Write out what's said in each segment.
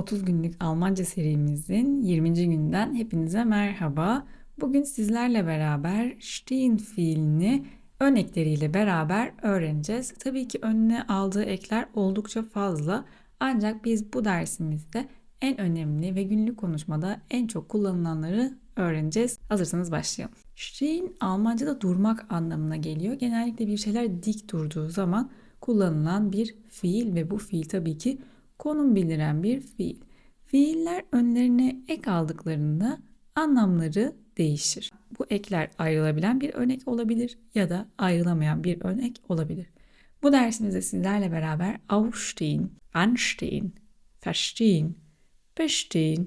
30 günlük Almanca serimizin 20. günden hepinize merhaba. Bugün sizlerle beraber stehen fiilini örnekleriyle beraber öğreneceğiz. Tabii ki önüne aldığı ekler oldukça fazla. Ancak biz bu dersimizde en önemli ve günlük konuşmada en çok kullanılanları öğreneceğiz. Hazırsanız başlayalım. Stehen Almanca'da durmak anlamına geliyor. Genellikle bir şeyler dik durduğu zaman kullanılan bir fiil ve bu fiil tabii ki konum bildiren bir fiil. Fiiller önlerine ek aldıklarında anlamları değişir. Bu ekler ayrılabilen bir örnek olabilir ya da ayrılamayan bir örnek olabilir. Bu dersimizde sizlerle beraber aufstehen, anstehen, verstehen, bestehen,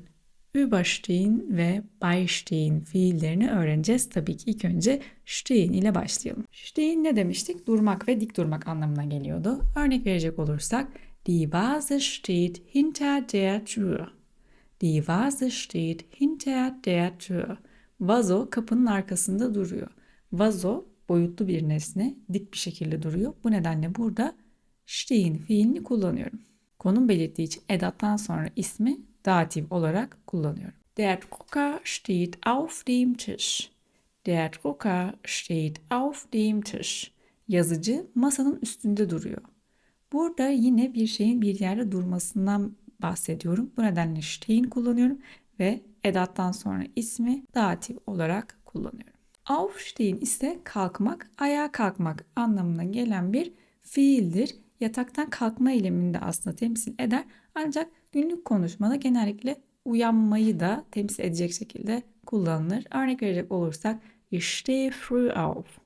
überstehen ve beistehen fiillerini öğreneceğiz. Tabii ki ilk önce stehen ile başlayalım. Stehen ne demiştik? Durmak ve dik durmak anlamına geliyordu. Örnek verecek olursak Die Vase steht hinter der Tür. Die Vase steht hinter der Tür. Vazo kapının arkasında duruyor. Vazo boyutlu bir nesne, dik bir şekilde duruyor. Bu nedenle burada stehen fiilini kullanıyorum. Konum belirttiği için edattan sonra ismi datif olarak kullanıyorum. Der Drucker steht auf dem Tisch. Der Drucker steht auf dem Tisch. Yazıcı masanın üstünde duruyor. Burada yine bir şeyin bir yerde durmasından bahsediyorum. Bu nedenle stehen kullanıyorum ve edattan sonra ismi datif olarak kullanıyorum. Aufstehen ise kalkmak, ayağa kalkmak anlamına gelen bir fiildir. Yataktan kalkma eylemini de aslında temsil eder. Ancak günlük konuşmada genellikle uyanmayı da temsil edecek şekilde kullanılır. Örnek verecek olursak Ich stehe früh auf.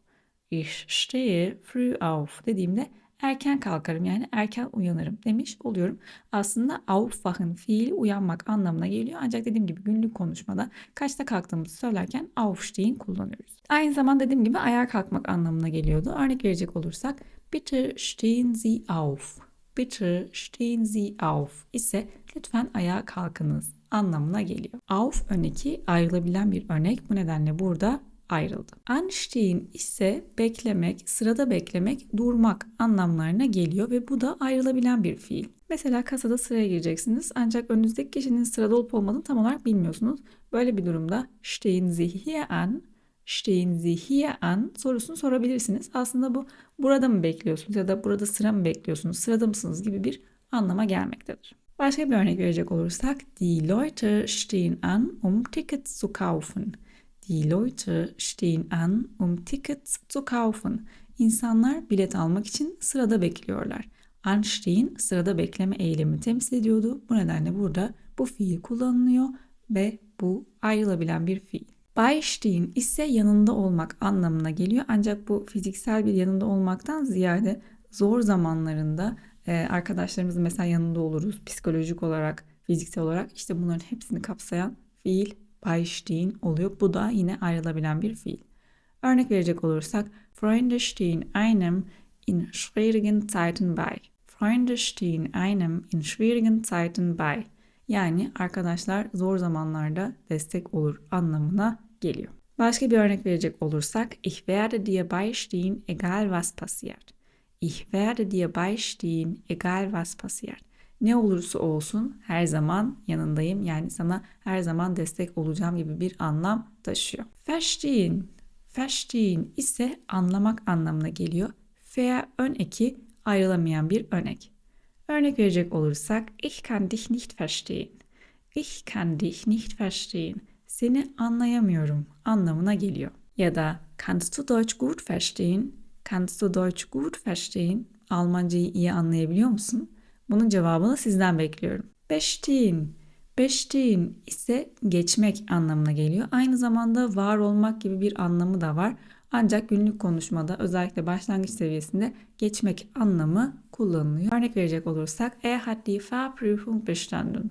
Ich stehe früh auf dediğimde erken kalkarım yani erken uyanırım demiş oluyorum. Aslında aufwachen fiil uyanmak anlamına geliyor. Ancak dediğim gibi günlük konuşmada kaçta kalktığımızı söylerken aufstehen kullanıyoruz. Aynı zamanda dediğim gibi ayağa kalkmak anlamına geliyordu. Örnek verecek olursak bitte stehen Sie auf. Bitte stehen Sie auf ise lütfen ayağa kalkınız anlamına geliyor. Auf örneki ayrılabilen bir örnek. Bu nedenle burada ayrıldı. Anstehen ise beklemek, sırada beklemek, durmak anlamlarına geliyor ve bu da ayrılabilen bir fiil. Mesela kasada sıraya gireceksiniz ancak önünüzdeki kişinin sırada olup olmadığını tam olarak bilmiyorsunuz. Böyle bir durumda stehen Sie an, stehen Sie an sorusunu sorabilirsiniz. Aslında bu burada mı bekliyorsunuz ya da burada sıra mı bekliyorsunuz, sırada mısınız gibi bir anlama gelmektedir. Başka bir örnek verecek olursak, die Leute stehen an, um Tickets zu kaufen. Die Leute stehen an, um Tickets zu kaufen. İnsanlar bilet almak için sırada bekliyorlar. Anstehen sırada bekleme eylemi temsil ediyordu. Bu nedenle burada bu fiil kullanılıyor ve bu ayrılabilen bir fiil. Beistehen ise yanında olmak anlamına geliyor. Ancak bu fiziksel bir yanında olmaktan ziyade zor zamanlarında e, arkadaşlarımızın mesela yanında oluruz. Psikolojik olarak, fiziksel olarak işte bunların hepsini kapsayan fiil beistehen oluyor. Bu da yine ayrılabilen bir fiil. Örnek verecek olursak Freunde stehen einem in schwierigen Zeiten bei. Freunde stehen einem in schwierigen Zeiten bei. Yani arkadaşlar zor zamanlarda destek olur anlamına geliyor. Başka bir örnek verecek olursak Ich werde dir beistehen egal was passiert. Ich werde dir beistehen egal was passiert. Ne olursa olsun her zaman yanındayım. Yani sana her zaman destek olacağım gibi bir anlam taşıyor. Verstehen, verstehen ise anlamak anlamına geliyor. Ver ön eki ayrılamayan bir örnek. Örnek verecek olursak ich kann dich nicht verstehen. Ich kann dich nicht verstehen. Seni anlayamıyorum anlamına geliyor. Ya da kannst du Deutsch gut verstehen? Kannst du Deutsch gut verstehen? Almancayı iyi anlayabiliyor musun? Bunun cevabını sizden bekliyorum. Bestehen. Bestehen ise geçmek anlamına geliyor. Aynı zamanda var olmak gibi bir anlamı da var. Ancak günlük konuşmada özellikle başlangıç seviyesinde geçmek anlamı kullanılıyor. Örnek verecek olursak Er hat die Fahrprüfung bestanden.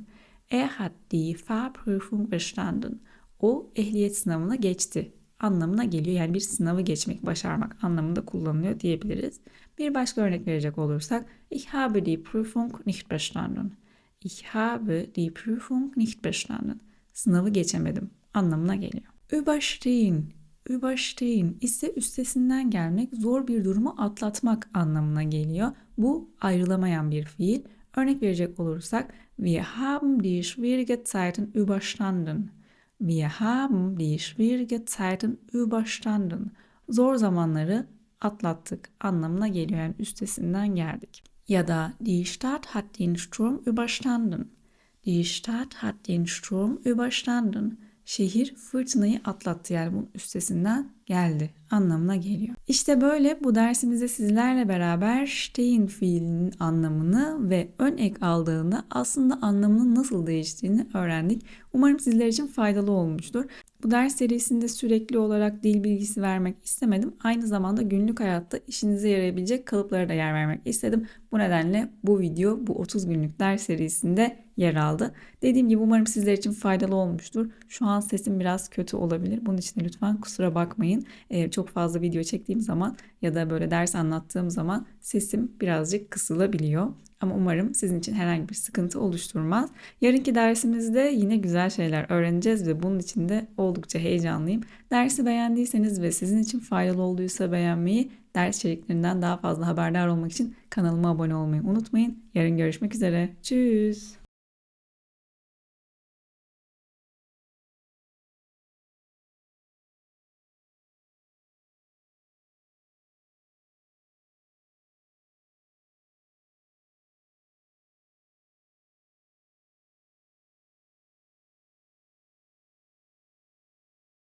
Er hat die Fahrprüfung bestanden. O ehliyet sınavına geçti anlamına geliyor. Yani bir sınavı geçmek, başarmak anlamında kullanılıyor diyebiliriz. Bir başka örnek verecek olursak Ich habe die Prüfung nicht bestanden. Ich habe die Prüfung nicht bestanden. Sınavı geçemedim anlamına geliyor. Überstehen, überstehen ise üstesinden gelmek, zor bir durumu atlatmak anlamına geliyor. Bu ayrılamayan bir fiil. Örnek verecek olursak Wir haben die schwierige Zeiten überstanden. Wir haben die schwierige Zeiten überstanden. Zor zamanları atlattık anlamına geliyor. Yani üstesinden geldik. Ya da die Stadt hat den Sturm überstanden. Die Stadt hat den Sturm überstanden. Şehir fırtınayı atlattı yani bunun üstesinden geldi anlamına geliyor. İşte böyle bu dersimizde sizlerle beraber stehen fiilinin anlamını ve ön ek aldığında aslında anlamının nasıl değiştiğini öğrendik. Umarım sizler için faydalı olmuştur. Bu ders serisinde sürekli olarak dil bilgisi vermek istemedim. Aynı zamanda günlük hayatta işinize yarayabilecek kalıplara da yer vermek istedim. Bu nedenle bu video bu 30 günlük ders serisinde yer aldı. Dediğim gibi umarım sizler için faydalı olmuştur. Şu an sesim biraz kötü olabilir. Bunun için lütfen kusura bakmayın. Ee, çok fazla video çektiğim zaman ya da böyle ders anlattığım zaman sesim birazcık kısılabiliyor. Ama umarım sizin için herhangi bir sıkıntı oluşturmaz. Yarınki dersimizde yine güzel şeyler öğreneceğiz ve bunun için de oldukça heyecanlıyım. Dersi beğendiyseniz ve sizin için faydalı olduysa beğenmeyi, ders içeriklerinden daha fazla haberdar olmak için kanalıma abone olmayı unutmayın. Yarın görüşmek üzere. Tschüss.